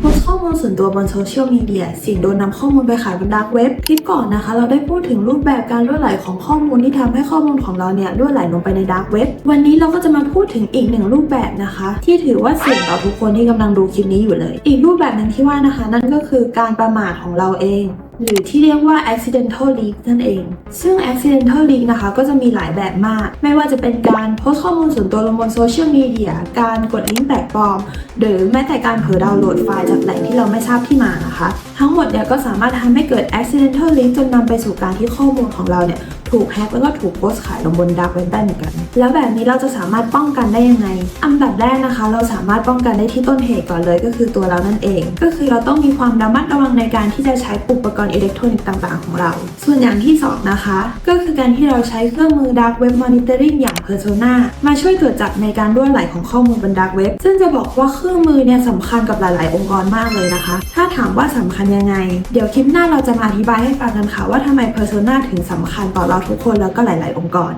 โพสต์ข้อมูลส่วนตัวบนโซเชียลมีเดียเสี่ยงโดนนำข้อมูลไปขายบนดักเว็บคลิปก่อนนะคะ เราได้พูดถึงรูปแบบการรั่วไหลของข้อมูลที่ทำให้ข้อมูลของเราเนี่ยรั่วไหลลงไปในดักเว็บวันนี้เราก็จะมาพูดถึงอีกหนึ่งรูปแบบนะคะ ที่ถือว่าเสี่ยงต่อทุกคนที่กำลังดูคลิปนี้อยู่เลย อีกรูปแบบหนึ่งที่ว่านะคะ นั่นก็คือการประมาทของเราเอง หรือที่เรียกว่า accidental leak นั่นเอง ซึ่ง accidental leak นะคะก็จะมีหลายแบบมาก ไม่ว่าจะเป็นการโพสต์ข้อมูลส่วนตัวลงบนโซเชียลมีเดีย การกดลิงก์แปลกปลอม หรือแม้แต่การเผลอดาวน์โหลดไฟล์จากแหล่งที่เราไม่ทราบที่มานะคะ ทั้งหมดเนี่ยก็สามารถทำให้เกิด accidental leak จนนำไปสู่การที่ข้อมูลของเราเนี่ยถูกแฮกแล้วก็ถูกโพสต์ขายลงบนดักเว็บได้เหมือนกัน แล้วแบบนี้เราจะสามารถป้องกันได้ยังไง อันดับแรกนะคะ เราสามารถป้องกันได้ที่ต้นเหตุก่อนเลยก็คือตัวเรานั่นเอง ก็คือเราต้องมีความระมัดระวังในการที่จะใช้อุปกรณ์อิเล็กทรอนิกส์ต่าง ๆ ของเรา ส่วนอย่างที่สองนะคะ ก็คือการที่เราใช้เครื่องมือ Dark Web Monitoring อย่าง Persona มาช่วยตรวจจับในการรั่วไหลของข้อมูลบน Dark Web ซึ่งจะบอกว่าเครื่องมือเนี่ยสำคัญกับหลาย ๆ องค์กรมากเลยนะคะ ถ้าถามว่าสำคัญยังไง เดี๋ยวคลิปหน้าเราจะมาอธิบายให้ฟังกันค่ะว่าทำไม Persona ถึงสำคัญต่อเราทุกคนแล้วก็หลาย ๆ องค์กร